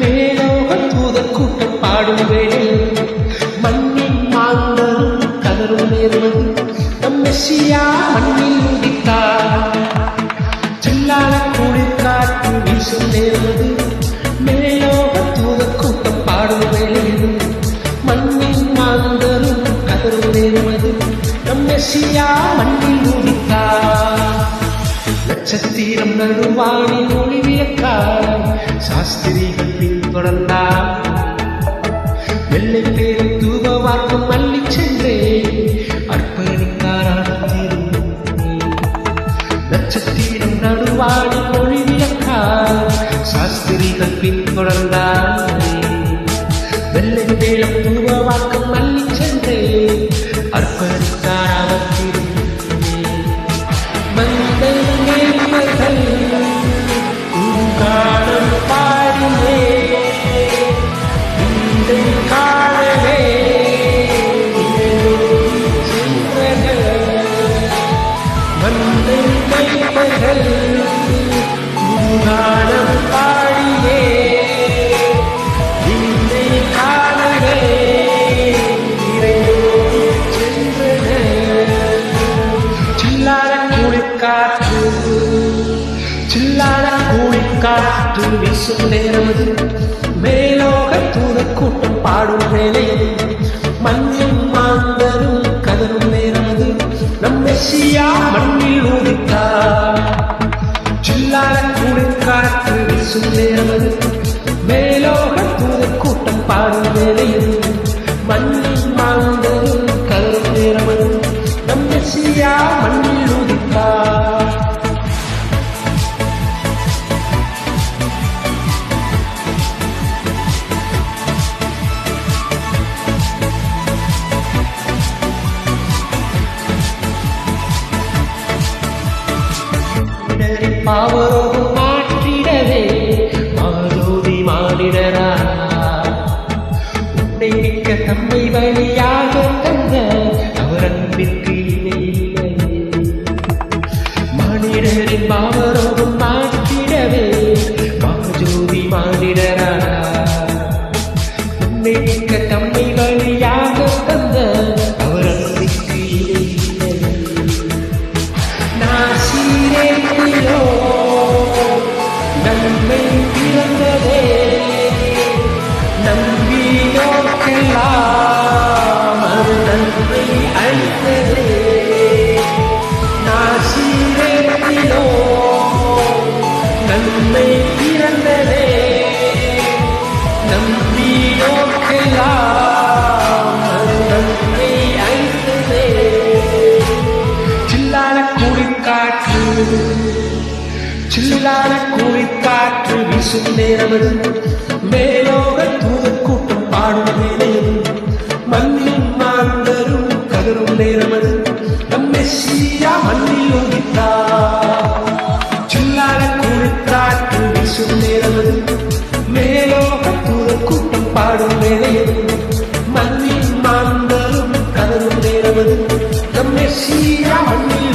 மேலோக தூதர் கூட்டம் பாடும் வேளை மண்ணின் மாந்தரும் கதரும் நேர்வது நம் மெஸ்ஸியா மண்ணில் உதித்தார். சில்லான குளிர் காற்று வீசும் நேர்வது மேலோக தூதர் கூட்டம் பாடும் வேளையில் மண்ணின் மாந்தரும் கதரும் நேர்வது நம் மெஸ்ஸியா மண்ணில் உதித்தார். நட்சத்திரம் ஒளிவியக்கார் சாஸ்திரிகள் பின்தொடர்ந்தார் வெள்ளை பேரும் தூப வாக்கும் மல்லி சென்றேன் அர்ப்பணிக்காரான நட்சத்திரம் நடுவானில் மொழிவியக்கா சாஸ்திரிகள் பின்தொடர்ந்தார் வெள்ளை பேரும் தூப வாக்கும் காற்றில் வீசும் நேரமது மேலோக தூத கூட்டம் பாடும் வேலையது மண்ணில் மாந்தரும் கதரும் நேரமது நம் மெஸ்ஸியா மண்ணில் ஊதித்தார் சில்லார கூலிக்காற்று வீசும் நேரமது மேலோக தூத கூட்டம் பாடும் வேலையது power. நன்மை பிறந்ததே நம்பியோக்கெல்லாம் நன்மை அளித்ததே. சில்லான கூலிக்காற்று சில்லான கூலிக்காற்று வீசும் மேலோக தூது கூட்டம் பாடும் வேலையும் தேவது நம்மை சீரா மண்ணில்